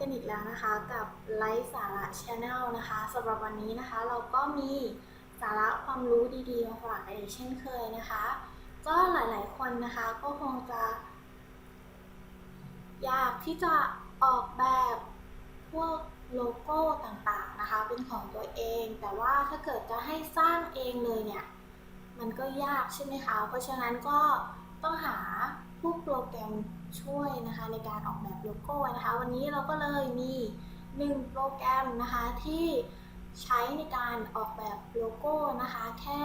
กันอีกแล้วนะคะกับไลฟ์สาระช anel นะคะสำหรับวันนี้นะคะ เราก็มีสาระความรู้ดีๆมาฝากกันอีกเช่นเคยนะคะ ก็หลายๆคนนะคะก็คงจะ อยากที่จะออกแบบพวกโลโก้ต่างๆนะคะ เป็นของตัวเอง แต่ว่าถ้าเกิดจะให้สร้างเองเลยเนี่ย มันก็ยากใช่ไหมคะ เพราะฉะนั้นก็ ต้องหาพวกโปรแกรมช่วยนะคะในการออกแบบโลโก้นะคะ วันนี้เราก็เลยมีหนึ่งโปรแกรมนะคะที่ใช้ในการออกแบบโลโก้นะคะ แค่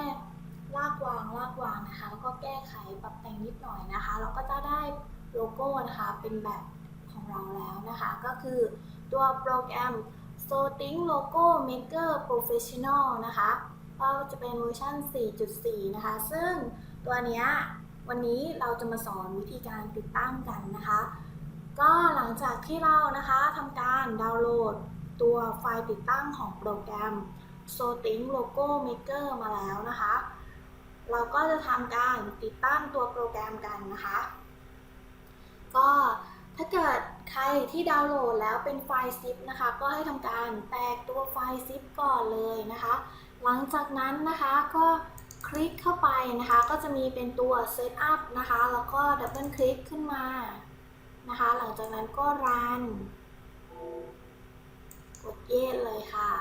ลากวางลากวางนะคะ แล้วก็แก้ไขปรับแต่งนิดหน่อยนะคะ เราก็จะได้โลโก้นะคะเป็นแบบของเราแล้วนะคะ ก็คือตัวโปรแกรม s o t i n g Logo Maker Professional นะคะ ก็จะเป็นเวอร์ชัน4.4 นะคะ ซึ่งตัวเนี้ย วันนี้เราจะมาสอนวิธีการติดตั้งกันนะคะ ก็หลังจากที่เรานะคะทำการดาวน์โหลดตัวไฟล์ติดตั้งของโปรแกรม s o t i n g Logo Maker มาแล้วนะคะ เราก็จะทำการติดตั้งตัวโปรแกรมกันนะคะ ก็ถ้าเกิดใครที่ดาวน์โหลดแล้วเป็นไฟล์ zip นะคะ ก็ให้ทำการแตกตัวไฟล์ zip ก่อนเลยนะคะ หลังจากนั้นนะคะก็ คลิกเข้าไปนะคะ ก็จะมีเป็นตัว Setup นะคะ แล้วก็ดับเบิลคลิกขึ้นมานะคะ หลังจากนั้นก็รัน กดเยสเลยค่ะ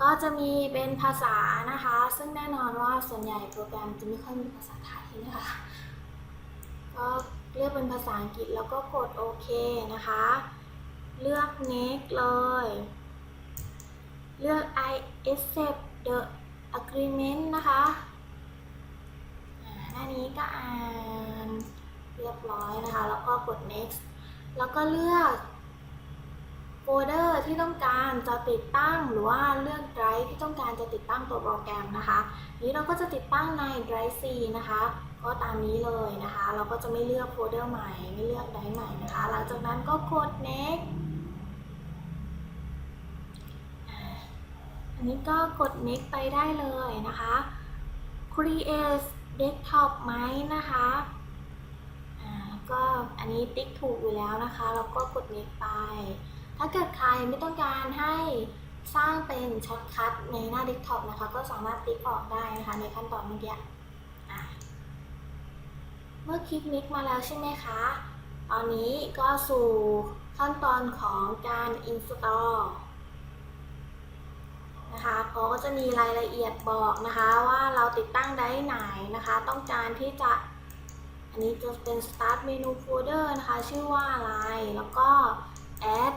ก็จะมีเป็นภาษานะคะ ซึ่งแน่นอนว่าส่วนใหญ่โปรแกรมจะไม่ค่อยมีภาษาไทยนะคะก็เลือกเป็นภาษาอังกฤษแล้วก็กดโอเคนะคะ เลือก next เลย เลือก I accept the agreement นะคะหน้านี้ก็อ่านเรียบร้อยนะคะ แล้วก็กด next แล้วก็เลือกโฟลเดอร์ที่ต้องการจะติดตั้งหรือว่าเลือก drive ที่ต้องการจะติดตั้งตัวโปรแกรมนะคะนี้เราก็จะติดตั้งใน drive C นะคะก็ตามนี้เลยนะคะ เราก็จะไม่เลือกโฟลเดอร์ใหม่ ไม่เลือก drive ใหม่นะคะ หลังจากนั้นก็กด next นี้ก็กด next ไปได้เลยนะคะ create desktop ไหมนะคะก็อันนี้ติ๊กถูกอยู่แล้วนะคะแล้วก็กด next ไป ถ้าเกิดใครไม่ต้องการให้สร้างเป็นช็อตคัทในหน้า desktop นะคะ ก็สามารถติ๊กออกได้นะคะในขั้นตอนเมื่อกี้เมื่อคลิก next มาแล้วใช่ไหมคะ ตอนนี้ก็สู่ขั้นตอนของการ install นะคะเขาก็จะมีรายละเอียดบอกนะคะว่าเราติดตั้งได้ไหนนะคะ ต้องการที่จะ อันนี้จะเป็น start menu folder นะคะ ชื่อว่าอะไร แล้วก็ add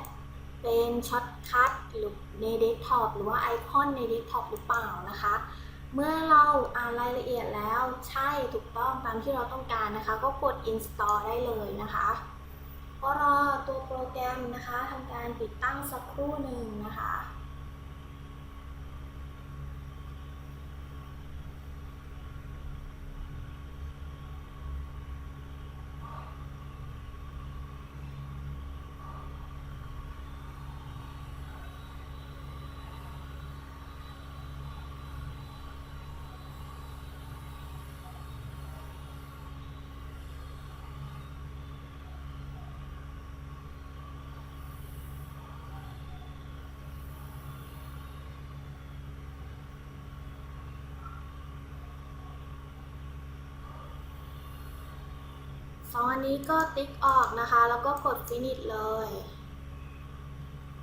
เป็นช็อตคัทหรือใน desktop หรือว่าไอคอนใน desktop หรือเปล่านะคะ เมื่อเราอ่านรายละเอียดแล้วใช่ถูกต้องตามที่เราต้องการนะคะ ก็กด install ได้เลยนะคะก็รอตัวโปรแกรมนะคะทำการติดตั้งสักครู่หนึ่งนะคะ ส องอันนี้ก็ติ๊กออกนะคะ แล้วก็กด finish เลย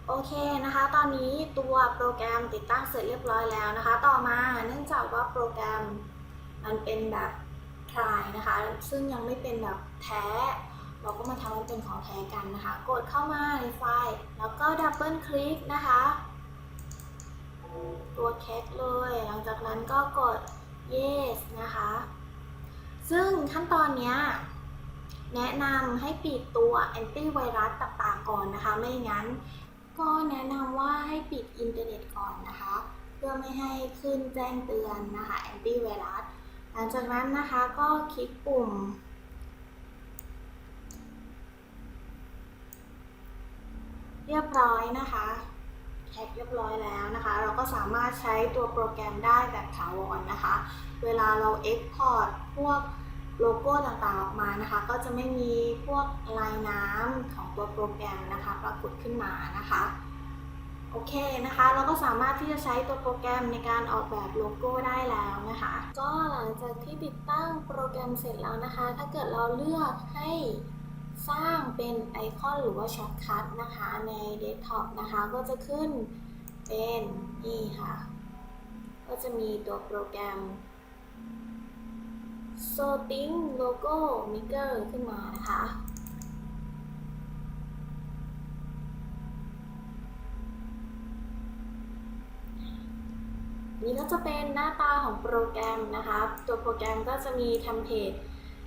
โอเคนะคะ ตอนนี้ตัวโปรแกรมติดตั้งเสร็จเรียบร้อยแล้วนะคะ ต่อมาเนื่องจากว่าโปรแกรมมันเป็นแบบ try นะคะ ซึ่งยังไม่เป็นแบบแท้ เราก็มาทำให้เป็นของแท้กันนะคะ กดเข้ามาในไฟล์ แล้วก็ดับเบิลคลิกนะคะ ตัวแคปเลย หลังจากนั้นก็กด yes นะคะ ซึ่งขั้นตอนเนี้ย แนะนำให้ปิดตัวแอนตี้ไวรัสต่างๆก่อนนะคะ ไม่งั้นก็แนะนำว่าให้ปิดอินเทอร์เน็ตก่อนนะคะ เพื่อไม่ให้ขึ้นแจ้งเตือนนะคะแอนตี้ไวรัสหลังจากนั้นนะคะก็คลิกปุ่ม เรียบร้อยนะคะแคปเรียบร้อยแล้วนะคะ เราก็สามารถใช้ตัวโปรแกรมได้แบบถาวรนะคะ เวลาเรา Export พวก โลโก้ต่างๆออกมานะคะ ก็จะไม่มีพวกลายน้ำของตัวโปรแกรมนะคะปรากฏขึ้นมานะคะโอเคนะคะ เราก็สามารถที่จะใช้ตัวโปรแกรมในการออกแบบโลโก้ได้แล้วนะคะ ก็หลังจากที่ติดตั้งโปรแกรมเสร็จแล้วนะคะ ถ้าเกิดเราเลือกให้สร้างเป็นไอคอนหรือว่าช็อตคัทนะคะในเดสก์ท็อปนะคะ ก็จะขึ้นเป็นนี่ค่ะ ก็จะมีตัวโปรแกรม s o t i n g Logo Maker ขึ้นมานะคะ นี่ก็จะเป็นหน้าตาของโปรแกรมนะคะ ตัวโปรแกรมก็จะมีเทมเพลต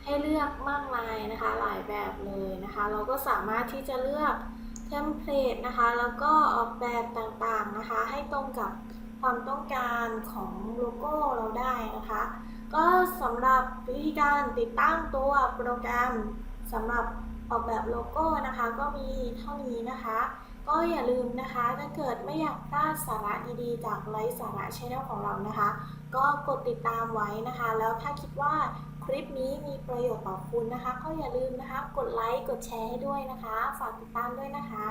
ให้เลือกมากมายนะคะ หลายแบบเลยนะคะ เราก็สามารถที่จะเลือกเทมเพลตนะคะ แล้วก็ออกแบบต่างๆนะคะ ให้ตรงกับความต้องการของโลโก้เราได้นะคะ ก็สำหรับวิธีการติดตั้งตัวโปรแกรมสำหรับออกแบบโลโก้นะคะ ก็มีเท่านี้นะคะ ก็อย่าลืมนะคะ ถ้าเกิดไม่อยากพลาดสาระดีๆ จากไลฟ์สาระช anel ของเรานะคะ ก็กดติดตามไว้นะคะ แล้วถ้าคิดว่าคลิปนี้มีประโยชน์ต่อคุณนะคะ ก็อย่าลืมนะคะ กดไลค์ กดแชร์ให้ด้วยนะคะ ฝากติดตามด้วยนะคะ